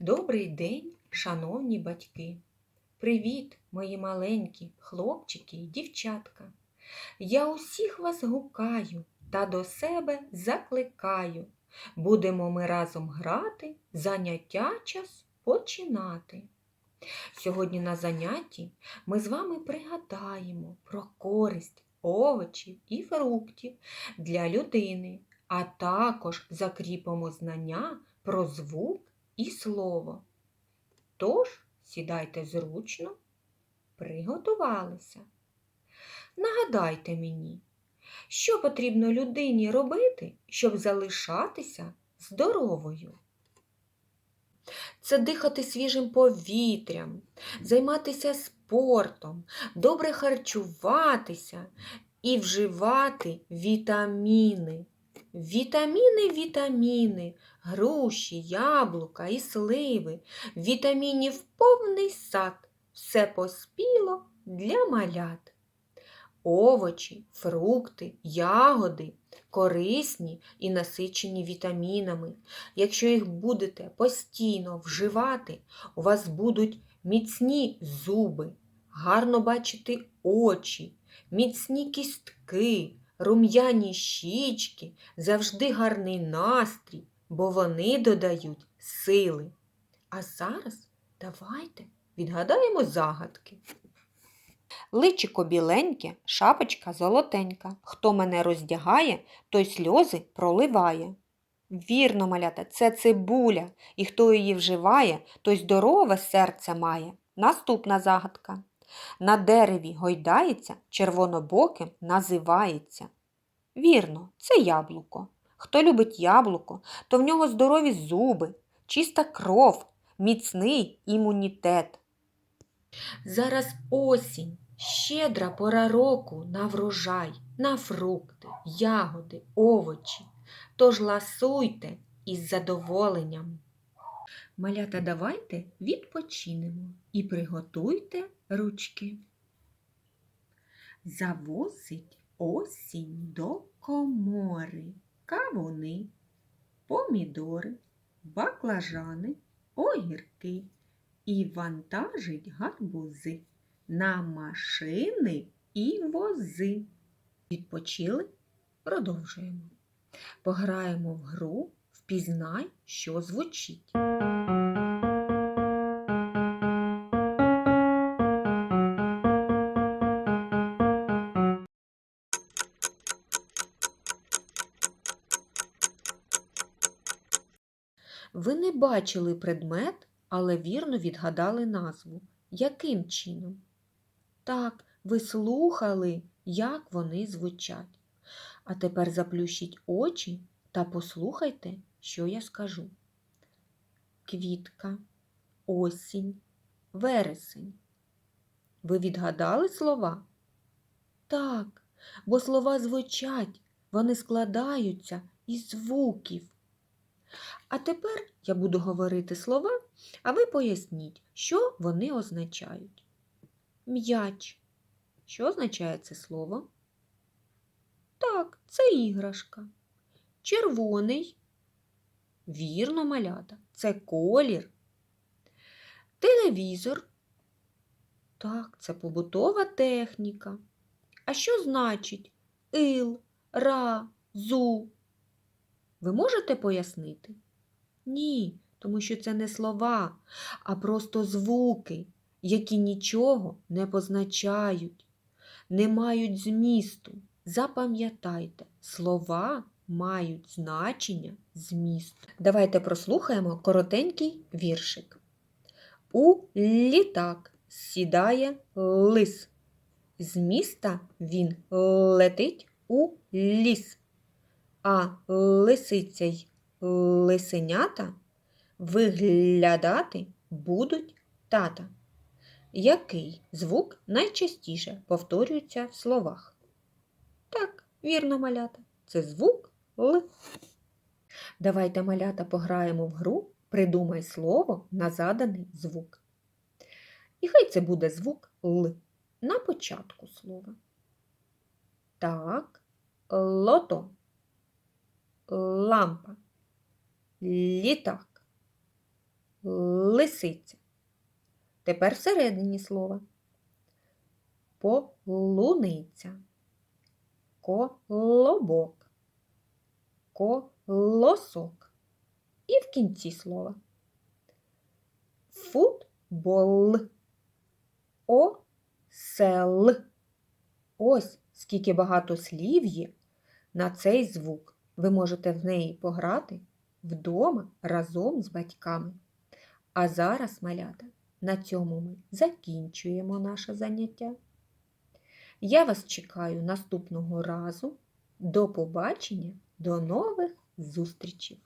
Добрий день, шановні батьки! Привіт, мої маленькі хлопчики і дівчатка! Я усіх вас гукаю та до себе закликаю. Будемо ми разом грати, заняття час починати. Сьогодні на занятті ми з вами пригадаємо про користь овочів і фруктів для людини, а також закріпимо знання про звук і слово. Тож сідайте зручно, приготувалися. Нагадайте мені, що потрібно людині робити, щоб залишатися здоровою. Це дихати свіжим повітрям, займатися спортом, добре харчуватися і вживати вітаміни. Вітаміни, вітаміни, груші, яблука і сливи, вітамінів повний сад, все поспіло для малят. Овочі, фрукти, ягоди корисні і насичені вітамінами. Якщо їх будете постійно вживати, у вас будуть міцні зуби, гарно бачити очі, міцні кістки, рум'яні щічки, завжди гарний настрій, бо вони додають сили. А зараз давайте відгадаємо загадки. Личико біленьке, шапочка золотенька. Хто мене роздягає, той сльози проливає. Вірно, малята, це цибуля, і хто її вживає, той здорове серце має. Наступна загадка. На дереві гойдається, червонобоким називається. Вірно, це яблуко. Хто любить яблуко, то в нього здорові зуби, чиста кров, міцний імунітет. Зараз осінь, щедра пора року на врожай, на фрукти, ягоди, овочі. Тож ласуйте із задоволенням. Малята, давайте відпочинемо і приготуйте ручки. Завозить осінь до комори, кавуни, помідори, баклажани, огірки і вантажить гарбузи на машини і вози. Відпочили? Продовжуємо. Пограємо в гру Впізнай, що звучить. Ви не бачили предмет, але вірно відгадали назву. Яким чином? Так, ви слухали, як вони звучать. А тепер заплющіть очі та послухайте, що я скажу. Квітка, осінь, вересень. Ви відгадали слова? Так, бо слова звучать, вони складаються із звуків. А тепер я буду говорити слова, а ви поясніть, що вони означають. М'яч. Що означає це слово? Так, це іграшка. Червоний. Вірно, малята, це колір. Телевізор. Так, це побутова техніка. А що значить ил, ра, зу? Ви можете пояснити? Ні, тому що це не слова, а просто звуки, які нічого не позначають, не мають змісту. Запам'ятайте, слова мають значення змісту. Давайте прослухаємо коротенький віршик. У літак сідає лис. З міста він летить у ліс, а лисиця й лисенята виглядати будуть тата. Який звук найчастіше повторюється в словах? Так, вірно, малята, це звук Л. Давайте малята пограємо в гру, придумай слово на заданий звук. І хай це буде звук Л на початку слова. Так, лото, лампа, літак, лисиця. Тепер всередині слова. Полуниця, колобок, колосок. І в кінці слова. Футбол, осел. Ось скільки багато слів є на цей звук. Ви можете в неї пограти вдома разом з батьками. А зараз, малята, на цьому ми закінчуємо наше заняття. Я вас чекаю наступного разу. До побачення, до нових зустрічей!